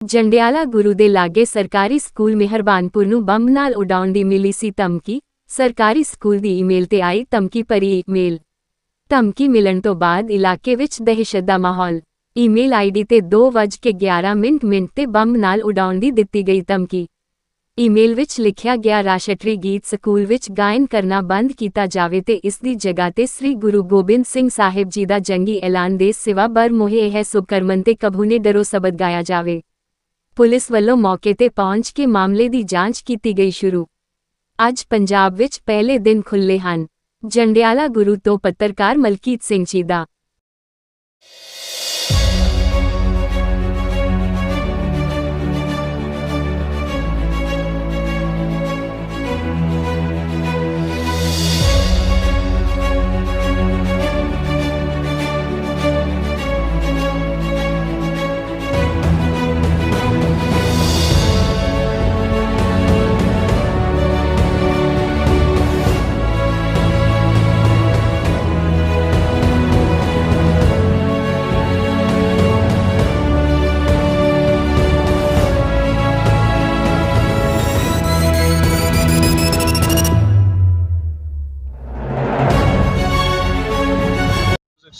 ਜੰਡਿਆਲਾ ਗੁਰੂ ਦੇ ਲਾਗੇ ਸਰਕਾਰੀ ਸਕੂਲ ਮਿਹਰਬਾਨਪੁਰ ਨੂੰ ਬੰਬ ਨਾਲ ਉਡਾਉਣ ਦੀ ਮਿਲੀ ਸੀ ਧਮਕੀ। ਸਰਕਾਰੀ ਸਕੂਲ ਦੀ ਈਮੇਲ ਤੇ ਆਈ ਧਮਕੀ ਭਰੀ ਈਮੇਲ। ਧਮਕੀ ਮਿਲਣ ਤੋਂ ਬਾਅਦ ਇਲਾਕੇ ਵਿੱਚ ਦਹਿਸ਼ਤ ਦਾ ਮਾਹੌਲ। ਈਮੇਲ ਆਈਡੀ ਤੇ 2:11 ਮਿੰਟ ਮਿੰਟ ਤੇ ਬੰਬ ਨਾਲ ਉਡਾਉਣ ਦੀ ਦਿੱਤੀ ਗਈ ਧਮਕੀ। ਈਮੇਲ ਵਿੱਚ ਲਿਖਿਆ ਗਿਆ, ਰਾਸ਼ਟਰੀ ਗੀਤ ਸਕੂਲ ਵਿੱਚ ਗਾਇਨ ਕਰਨਾ ਬੰਦ ਕੀਤਾ ਜਾਵੇ ਤੇ ਇਸ ਦੀ ਜਗ੍ਹਾ ਤੇ ਸ੍ਰੀ ਗੁਰੂ ਗੋਬਿੰਦ ਸਿੰਘ ਸਾਹਿਬ ਜੀ ਦਾ ਜੰਗੀ ਐਲਾਨ ਦੇ ਸਿਵਾ ਬਰ ਮੋਹੇ ਹੈ ਸੁਕਰਮਨ ਤੇ ਕਭੂਨੇ ਡਰੋ ਸ਼ਬਦ ਗਾਇਆ ਜਾਵੇ। ਪੁਲਿਸ ਵੱਲੋਂ ਮੌਕੇ ਤੇ ਪਹੁੰਚ ਕੇ ਮਾਮਲੇ ਦੀ ਜਾਂਚ ਕੀਤੀ ਗਈ ਸ਼ੁਰੂ। ਅੱਜ ਪੰਜਾਬ ਵਿੱਚ ਪਹਿਲੇ ਦਿਨ ਖੁੱਲੇ ਹਨ। ਜੰਡਿਆਲਾ ਗੁਰੂ ਤੋਂ ਪੱਤਰਕਾਰ ਮਲਕੀਤ ਸਿੰਘ ਜੀ ਦਾ।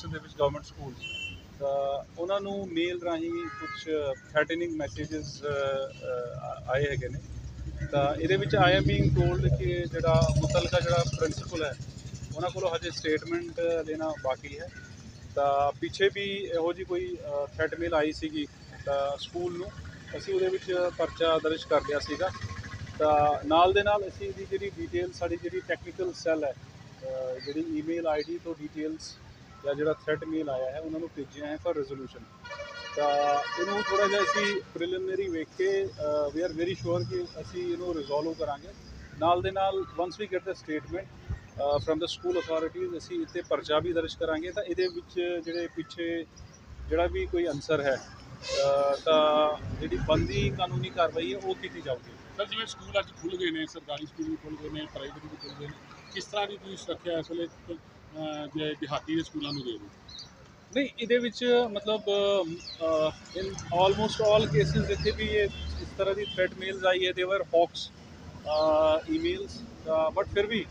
ਦੇ ਵਿੱਚ ਗਵਰਨਮੈਂਟ ਸਕੂਲ ਤਾਂ ਉਹਨਾਂ ਨੂੰ ਮੇਲ ਰਾਹੀਂ ਕੁਝ ਥ੍ਰੈਟਨਿੰਗ ਮੈਸੇजेस ਆਏ ਹੈਗੇ ਨੇ। ਤਾਂ ਇਹਦੇ ਵਿੱਚ ਆਈ ਐਮ ਬੀਇੰਗ ਟੋਲਡ ਕਿ ਜਿਹੜਾ ਮੁਤਲਕਾ ਜਿਹੜਾ ਪ੍ਰਿੰਸੀਪਲ ਹੈ, ਉਹਨਾਂ ਕੋਲੋਂ ਹਜੇ ਸਟੇਟਮੈਂਟ ਲੈਣਾ ਬਾਕੀ ਹੈ। ਤਾਂ ਪਿੱਛੇ ਵੀ ਇਹੋ ਜੀ ਕੋਈ ਥ੍ਰੈਟ ਮੇਲ ਆਈ ਸੀਗੀ, ਤਾਂ ਸਕੂਲ ਨੂੰ। ਅਸੀਂ ਉਹਦੇ ਵਿੱਚ ਪਰਚਾ ਦਰਜ ਕਰ ਲਿਆ ਸੀਗਾ। ਤਾਂ ਨਾਲ ਦੇ ਨਾਲ ਅਸੀਂ ਇਹਦੀ ਜਿਹੜੀ ਡਿਟੇਲ ਸਾਡੀ ਜਿਹੜੀ ਟੈਕਨੀਕਲ ਸੈੱਲ ਹੈ ਜਿਹੜੀ ਈਮੇਲ ਆਈਡੀ ਤੋਂ ਡਿਟੇਲਸ ਜਾਂ ਜਿਹੜਾ ਥ੍ਰੈਟ ਮੇਲ ਆਇਆ ਹੈ, ਉਹਨਾਂ ਨੂੰ ਭੇਜਿਆ ਹੈ ਫॉर ਰੈਜ਼ੋਲੂਸ਼ਨ ਤਾਂ ਇਹਨੂੰ ਥੋੜਾ ਜਿਹਾ ਅਸੀਂ ਪ੍ਰੀਲਿਮਿਨਰੀ ਵੇਖ ਕੇ ਵੀ ਆਰ ਵੈਰੀ ਸ਼ੋਰ ਕਿ ਅਸੀਂ ਇਹਨੂੰ ਰਿਜ਼ੋਲਵ ਕਰਾਂਗੇ। ਨਾਲ ਦੇ ਨਾਲ once we get the statement firm the school authorities ਅਸੀਂ ਇੱਥੇ ਪਰਚਾ ਵੀ ਦਰਜ ਕਰਾਂਗੇ। ਤਾਂ ਇਹਦੇ ਵਿੱਚ ਜਿਹੜੇ ਪਿੱਛੇ ਜਿਹੜਾ ਵੀ ਕੋਈ ਅਨਸਰ ਹੈ ਤਾਂ ਜਿਹੜੀ ਬੰਦੀ ਕਾਨੂੰਨੀ ਕਾਰਵਾਈ ਹੈ, ਉਹ ਕੀਤੀ ਜਾਊਗੀ। ਸਰ, ਜਿਵੇਂ ਸਕੂਲ ਅੱਜ ਖੁੱਲ ਗਏ ਨੇ, ਸਰਕਾਰੀ ਸਕੂਲ ਵੀ ਖੁੱਲ ਗਏ ਨੇ ਪ੍ਰਾਈਵੇਟ ਵੀ ਖੁੱਲ ਗਏ ਨੇ, ਕਿਸ ਤਰ੍ਹਾਂ ਦੀ ਤੁਸੀਂ ਸੁਰੱਖਿਆ ਇਸ ਵੇਲੇ ਜੇ ਦਿਹਾਤੀ ਦੇ ਸਕੂਲਾਂ ਨੂੰ ਦੇ ਦਿਓ। ਨਹੀਂ, ਇਹਦੇ ਵਿੱਚ, ਮਤਲਬ ਇਨ ਆਲਮੋਸਟ ਆਲ ਕੇਸਿਸ ਜਿੱਥੇ ਵੀ ਇਹ ਇਸ ਤਰ੍ਹਾਂ ਦੀ ਥ੍ਰੈਟ ਮੇਲਸ ਆਈ ਹੈ ਦੇਵਰ ਹੌਕਸ ਈਮੇਲਸ ਬਟ ਫਿਰ ਵੀ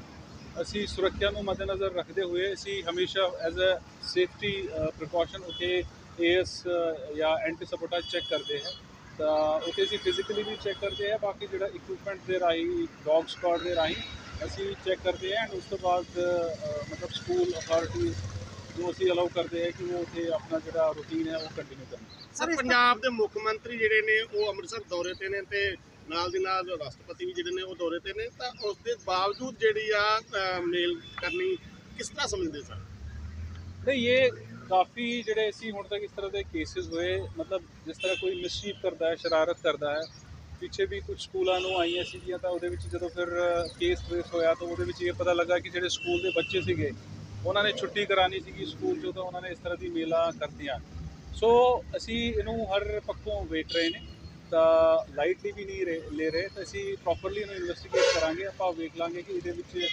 ਅਸੀਂ ਸੁਰੱਖਿਆ ਨੂੰ ਮੱਦੇਨਜ਼ਰ ਰੱਖਦੇ ਹੋਏ ਅਸੀਂ ਹਮੇਸ਼ਾ ਐਜ਼ ਅ ਸੇਫਟੀ ਪ੍ਰੀਕਾਸ਼ਨ ਉਥੇ ਏਐਸ ਜਾਂ ਐਂਟੀ ਸਪੋਰਟਾਜ ਚੈੱਕ ਕਰਦੇ ਹੈ। ਤਾਂ, ਉਥੇ ਅਸੀਂ ਫਿਜ਼ੀਕਲੀ ਵੀ ਚੈੱਕ ਕਰਦੇ ਹਾਂ, ਬਾਕੀ ਜਿਹੜਾ ਇਕਵਿਪਮੈਂਟ ਦੇ ਰਾਹੀਂ ਡੌਗ ਸਕਾਡ ਦੇ ਰਾਹੀਂ ਅਸੀਂ ਚੈੱਕ ਕਰਦੇ ਹਾਂ ਐਂਡ ਉਸ ਤੋਂ ਬਾਅਦ ਮਤਲਬ ਸਕੂਲ ਅਥਾਰਟੀਜ਼ ਨੂੰ ਅਸੀਂ ਅਲਾਉ ਕਰਦੇ ਹਾਂ ਕਿ ਉਹ ਉੱਥੇ ਆਪਣਾ ਜਿਹੜਾ ਰੂਟੀਨ ਹੈ ਉਹ ਕੰਟੀਨਿਊ ਕਰਨ। ਸਰ ਪੰਜਾਬ ਦੇ ਮੁੱਖ ਮੰਤਰੀ ਜਿਹੜੇ ਨੇ ਉਹ ਅੰਮ੍ਰਿਤਸਰ ਦੌਰੇ ਤੇ ਨੇ ਤੇ ਨਾਲ ਦੀ ਨਾਲ ਰਾਸ਼ਟਰਪਤੀ ਵੀ ਜਿਹੜੇ ਨੇ ਉਹ ਦੌਰੇ ਤੇ ਨੇ। ਤਾਂ ਉਸ ਦੇ ਬਾਵਜੂਦ ਜਿਹੜੀ ਆ ਮੇਲ ਕਰਨੀ ਕਿਸ ਤਰ੍ਹਾਂ ਸਮਝਦੇ ਸਰ? ਨਹੀਂ ਇਹ ਕਾਫੀ ਜਿਹੜੇ ਅਸੀਂ ਹੁਣ ਤੱਕ ਇਸ ਤਰ੍ਹਾਂ ਦੇ ਕੇਸਿਸ ਹੋਏ ਮਤਲਬ ਜਿਸ ਤਰ੍ਹਾਂ ਕੋਈ ਮਿਸਚੀਫ ਕਰਦਾ ਹੈ ਸ਼ਰਾਰਤ ਕਰਦਾ ਹੈ ਪਿੱਛੇ ਵੀ ਕੁਝ ਸਕੂਲਾਂ ਨੂੰ ਆਈਆਂ ਸੀਗੀਆਂ ਤਾਂ ਉਹਦੇ ਵਿੱਚ ਜਦੋਂ ਫਿਰ ਕੇਸ ਟ੍ਰੇਸ ਹੋਇਆ ਤਾਂ ਉਹਦੇ ਵਿੱਚ ਇਹ ਪਤਾ ਲੱਗਾ ਕਿ ਜਿਹੜੇ ਸਕੂਲ ਦੇ ਬੱਚੇ ਸੀਗੇ, ਉਹਨਾਂ ਨੇ ਛੁੱਟੀ ਕਰਾਣੀ ਸੀਗੀ ਸਕੂਲ ਚੋਂ ਤਾਂ ਉਹਨਾਂ ਨੇ ਇਸ ਤਰ੍ਹਾਂ ਦੀ ਮੇਲਾ ਕਰਤੀਆਂ। ਸੋ ਅਸੀਂ ਇਹਨੂੰ ਹਰ ਪੱਖੋਂ ਵੇਖ ਰਹੇ ਨੇ, ਤਾਂ ਲਾਈਟਲੀ ਵੀ ਨਹੀਂ ਰਹੇ- ਲੈ ਰਹੇ, ਤਾਂ ਅਸੀਂ ਪ੍ਰੋਪਰਲੀ ਇਹਨੂੰ ਇਨਵੈਸਟੀਗੇਟ ਕਰਾਂਗੇ, ਆਪਾਂ ਵੇਖ ਲਾਂਗੇ ਕਿ ਇਹਦੇ ਵਿੱਚ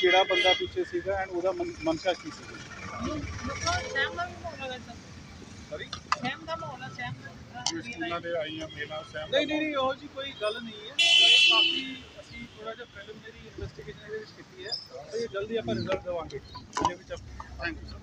ਕਿਹੜਾ ਬੰਦਾ ਪਿੱਛੇ ਸੀਗਾ ਐਂਡ ਉਹਦਾ ਮਨ- ਮਨਸ਼ਾ ਕੀ ਸੀ ਸੌਰੀ ਜਿਵੇਂ ਸਕੂਲਾਂ ਦੇ ਆਈਆਂ ਮੇਲਾਂ ਸਹਿਮ ਨਹੀਂ ਨਹੀਂ ਨਹੀਂ ਉਹ ਜੀ ਕੋਈ ਗੱਲ ਨਹੀਂ ਹੈ। ਕਾਫੀ ਅਸੀਂ ਥੋੜਾ ਜਿਹਾ ਪ੍ਰੀਲਿਮਿਨਰੀ ਇਨਵੈਸਟੀਗੇਸ਼ਨ ਇਹਦੇ ਵਿੱਚ ਕੀਤੀ ਹੈ। ਤੇ ਜਲਦੀ ਆਪਾਂ ਰਿਜ਼ਲਟ ਦੇਵਾਂਗੇ। ਇਹਦੇ ਵਿੱਚ ਥੈਂਕ ਯੂ ਸਰ